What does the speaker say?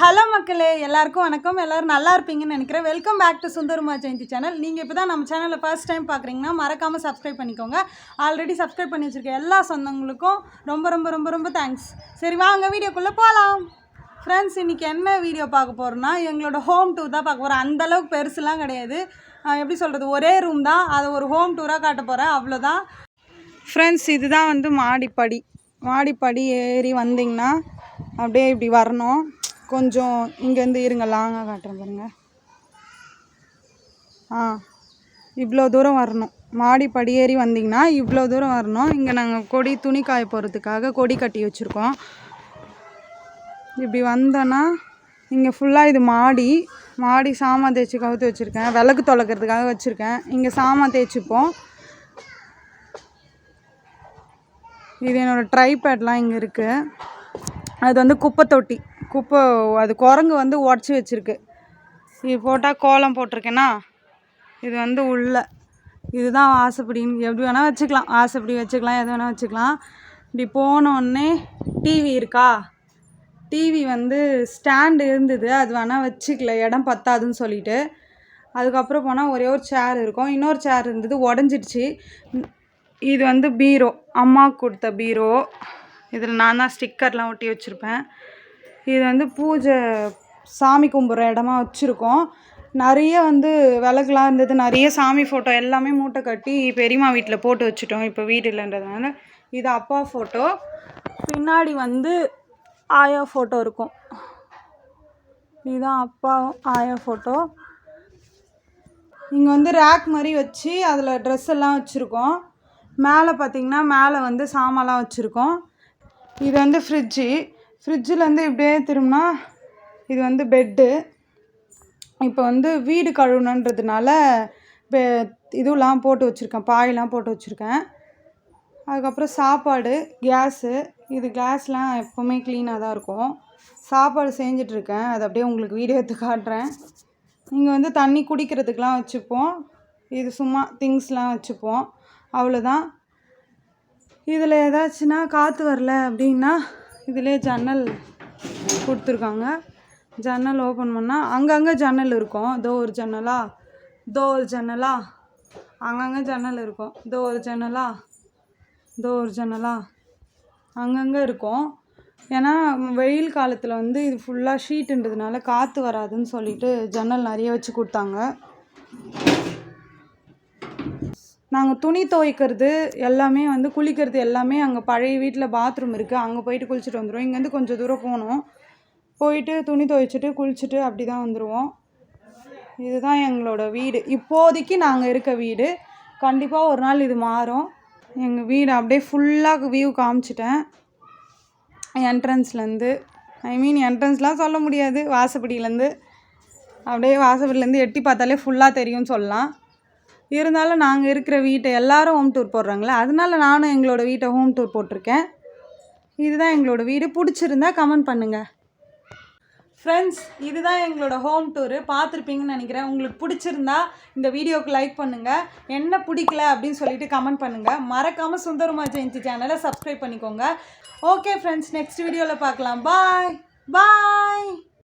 Hello மக்களே எல்லாருக்கும் வணக்கம். எல்லாரும் நல்லா இருப்பீங்கன்னு நினைக்கிறேன். Welcome back to Sundarama Jayanthi channel நீங்கள் இப்போ தான் நம்ம சேனலை ஃபர்ஸ்ட் டைம் பார்க்குறீங்கன்னா மறக்காமல் சப்ஸ்கிரைப் பண்ணிக்கோங்க. ஆல்ரெடி சப்ஸ்கிரைப் பண்ணி வச்சுருக்க எல்லா சொந்தங்களுக்கும் ரொம்ப ரொம்ப ரொம்ப ரொம்ப தேங்க்ஸ் சரி வாங்க வீடியோக்குள்ளே போகலாம் ஃப்ரெண்ட்ஸ் இன்றைக்கி என்ன வீடியோ பார்க்க போகிறோன்னா எங்களோட ஹோம் டூர் தான் பார்க்க போகிறோம் அந்தளவுக்கு பெருசுலாம் கிடையாது. எப்படி சொல்கிறது ஒரே ரூம் தான். அதை ஒரு ஹோம் டூராக காட்ட போகிறேன் அவ்வளோதான். ஃப்ரெண்ட்ஸ் இதுதான் வந்து மாடிப்படி. மாடிப்படி ஏறி வந்தீங்கன்னா அப்படியே இப்படி வரணும். கொஞ்சம் இங்கேருந்து இருங்க லாங்காக காட்டுறேன் பாருங்க. ஆ இவ்வளோ தூரம் வரணும். மாடி படியேறி வந்தீங்கன்னா இவ்வளோ தூரம் வரணும். இங்கே நாங்கள் கொடி துணி காய போகிறதுக்காக கொடி கட்டி வச்சுருக்கோம். இப்படி வந்தோன்னா இங்கே ஃபுல்லாக இது மாடி. மாடி சாமான் தேய்ச்சி கவுத்து வச்சுருக்கேன். விளக்கு தொலைக்கிறதுக்காக வச்சுருக்கேன். இங்கே சாமான் தேய்ச்சிப்போம். இது என்னோடய ட்ரைபேட்லாம் இங்கே இருக்குது அது வந்து குப்பை தொட்டி குப்பை அது குரங்கு வந்து உடச்சி வச்சிருக்கு. இது போட்டால் கோலம் போட்டிருக்கேன்னா இது வந்து உள்ள. இதுதான் ஆசைப்படின்னு எப்படி வேணால் வச்சுக்கலாம். ஆசைப்படி வச்சுக்கலாம் எது வேணால் வச்சுக்கலாம். இப்படி போனோடனே டிவி இருக்கா? டிவி வந்து ஸ்டாண்டு இருந்தது. அது வேணால் வச்சுக்கல. இடம் பத்தாதுன்னு சொல்லிட்டு. அதுக்கப்புறம் போனால் ஒரே ஒரு சேர் இருக்கும். இன்னொரு சேர் இருந்தது. உடஞ்சிடுச்சு. இது வந்து பீரோ. அம்மா கொடுத்த பீரோ. இதில் நான் தான் ஸ்டிக்கர்லாம் ஒட்டி வச்சுருப்பேன். இது வந்து பூஜை சாமி கும்பிட்ற இடமா வச்சுருக்கோம். நிறைய வந்து விளக்குலாம் இருந்தது. நிறைய சாமி ஃபோட்டோ எல்லாமே மூட்டை கட்டி பெரியம்மா வீட்டில் போட்டு வச்சுட்டோம். இப்போ வீடு இல்லைன்றதுனால இது அப்பா ஃபோட்டோ பின்னாடி வந்து ஆயா ஃபோட்டோ இருக்கும். இதுதான் அப்பா ஆயா ஃபோட்டோ இங்கே வந்து ரேக் மாதிரி வச்சு அதில் ட்ரெஸ் எல்லாம் வச்சுருக்கோம். மேலே பார்த்தீங்கன்னா மேலே வந்து சாமான்லாம் வச்சுருக்கோம். இது வந்து ஃப்ரிட்ஜு ஃப்ரிட்ஜிலேருந்து இப்படியே திரும்பினா இது வந்து பெட்டு இப்போ வந்து வீடு கழுவணுன்றதுனால பெ இதுவெலாம் போட்டு வச்சுருக்கேன். பாயெல்லாம் போட்டு வச்சுருக்கேன். அதுக்கப்புறம் சாப்பாடு கேஸு இது கேஸ்லாம் எப்போவுமே க்ளீனாக தான் இருக்கும். சாப்பாடு செஞ்சிட்ருக்கேன். அது அப்படியே உங்களுக்கு வீடியோ எடுத்து காட்டுறேன். இங்கே வந்து தண்ணி குடிக்கிறதுக்கெலாம் வச்சுப்போம். இது சும்மா திங்ஸ்லாம் வச்சுப்போம். அவ்வளோதான் இதில் ஏதாச்சுன்னா காற்று வரல அப்படின்னா இதிலே ஜன்னல் கொடுத்துருக்காங்க. ஜன்னல் ஓப்பன் பண்ணால் அங்கங்கே ஜன்னல் இருக்கும். இதோ ஒரு ஜன்னலா? இதோ ஒரு ஜன்னலா? அங்கங்கே ஜன்னல் இருக்கும். இதோ ஒரு ஜன்னலா? இதோ ஒரு ஜன்னலா? அங்கங்கே இருக்கும். ஏன்னா வெயில் காலத்தில் வந்து இது ஃபுல்லாக ஷீட்டுன்றதுனால காற்று வராதுன்னு சொல்லிட்டு ஜன்னல் நிறைய வச்சு கொடுத்தாங்க. நாங்கள் துணி துவைக்கிறது எல்லாமே வந்து குளிக்கிறது எல்லாமே அங்கே பழைய வீட்டில் பாத்ரூம் இருக்குது அங்கே போயிட்டு குளிச்சுட்டு வந்துடுவோம் இங்கேருந்து கொஞ்சம் தூரம் போகணும். போயிட்டு துணி துவைச்சிட்டு குளிச்சுட்டு அப்படி தான் வந்துடுவோம் இதுதான் எங்களோட வீடு. இப்போதைக்கு நாங்கள் இருக்க வீடு. கண்டிப்பாக ஒரு நாள் இது மாறும். எங்கள் வீடு அப்படியே ஃபுல்லாக வியூ காமிச்சிட்டேன். என்ட்ரன்ஸ்லேருந்து ஐ மீன் என்ட்ரன்ஸ்லாம் சொல்ல முடியாது. வாசப்படியிலேருந்து. அப்படியே வாசப்படியிலேருந்து எட்டி பார்த்தாலே ஃபுல்லாக தெரியும்னு சொல்லலாம். இருந்தாலும் நாங்கள் இருக்கிற வீட்டை எல்லாரும் ஹோம் டூர் போடுறாங்களே அதனால நானும் எங்களோட வீட்டை ஹோம் டூர் போட்டிருக்கேன். இதுதான் எங்களோட வீடு. பிடிச்சிருந்தா கமெண்ட் பண்ணுங்கள் ஃப்ரெண்ட்ஸ் இதுதான் எங்களோட ஹோம் டூரு பார்த்துருப்பீங்கன்னு நினைக்கிறேன். உங்களுக்கு பிடிச்சிருந்தா இந்த வீடியோவுக்கு லைக் பண்ணுங்கள் என்ன பிடிக்கல அப்படின்னு சொல்லிட்டு கமெண்ட் பண்ணுங்கள் மறக்காமல் சுந்தரமா ஜெயந்தி சேனலை சப்ஸ்கிரைப் பண்ணிக்கோங்க. ஓகே ஃப்ரெண்ட்ஸ் நெக்ஸ்ட் வீடியோவில் பார்க்கலாம். பாய் பாய்